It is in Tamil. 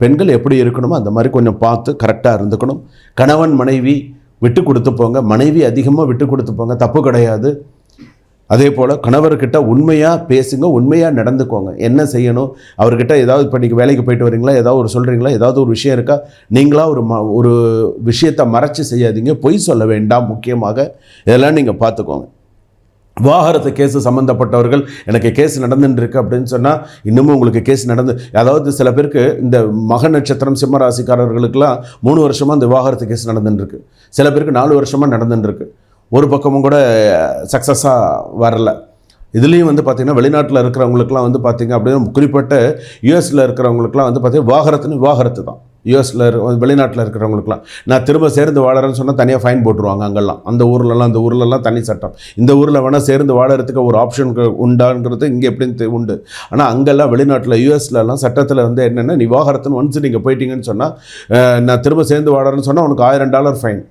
பெண்கள் எப்படி இருக்கணுமோ அந்த மாதிரி கொஞ்சம் பார்த்து கரெக்டாக இருந்துக்கணும். கணவன் மனைவி விட்டு கொடுத்து போங்க. மனைவி அதிகமாக விட்டு கொடுத்து போங்க. தப்பு கிடையாது. அதே போல் கணவர்கிட்ட உண்மையாக பேசுங்க. உண்மையாக நடந்துக்கோங்க. என்ன செய்யணும்? அவர்கிட்ட ஏதாவது இப்போ நீங்கள் வேலைக்கு போயிட்டு வரீங்களா? ஏதாவது ஒரு சொல்கிறீங்களா ஏதாவது ஒரு விஷயம் இருக்கா? நீங்களாக ஒரு ம ஒரு விஷயத்தை மறைச்சு செய்யாதீங்க. பொய் சொல்ல வேண்டாம் முக்கியமாக. இதெல்லாம் நீங்கள் பார்த்துக்கோங்க. விவாகரத்து கேஸு சம்மந்தப்பட்டவர்கள் எனக்கு கேஸ் நடந்துட்டு இருக்கு அப்படின்னு சொன்னால் இன்னமும் உங்களுக்கு கேஸ் நடந்து அதாவது சில பேருக்கு இந்த மக நட்சத்திரம் சிம்ம ராசிக்காரர்களுக்கெல்லாம் மூணு வருஷமாக இந்த விவாகரத்து கேஸ் நடந்துட்டுருக்கு சில பேருக்கு நாலு வருஷமாக நடந்துட்டுருக்கு ஒரு பக்கமும் கூட சக்ஸஸாக வரல. இதுலேயும் வந்து பார்த்திங்கன்னா வெளிநாட்டில் இருக்கிறவங்களுக்குலாம் வந்து பார்த்திங்க அப்படின்னா குறிப்பிட்ட யூஎஸில் இருக்கிறவங்களுக்குலாம் வந்து பார்த்திங்கன்னா விவாகரத்துன்னு விவாகரத்து தான். யூஎஸில் வெளிநாட்டில் இருக்கிறவங்களுக்குலாம் நான் திரும்ப சேர்ந்து வாழறேன்னு சொன்னால் தனியாக ஃபைன் போட்டுருவாங்க அங்கெல்லாம். அந்த ஊர்லலாம் அந்த ஊர்லலாம் தனி சட்டம். இந்த ஊரில் வேணால் சேர்ந்து வாழறதுக்கு ஒரு ஆப்ஷன் உண்டாங்கிறது இங்கே எப்படின்னு உண்டு. ஆனால் அங்கெல்லாம் வெளிநாட்டில் யூஎஸ்லலாம் சட்டத்தில் வந்து என்னென்னா நிவாகரத்துன்னு ஒன்ஸ் நீங்கள் போயிட்டீங்கன்னு சொன்னால் நான் திரும்ப சேர்ந்து வாழறேன்னு சொன்னால் உனக்கு ஆயிரம் டாலர் ஃபைன்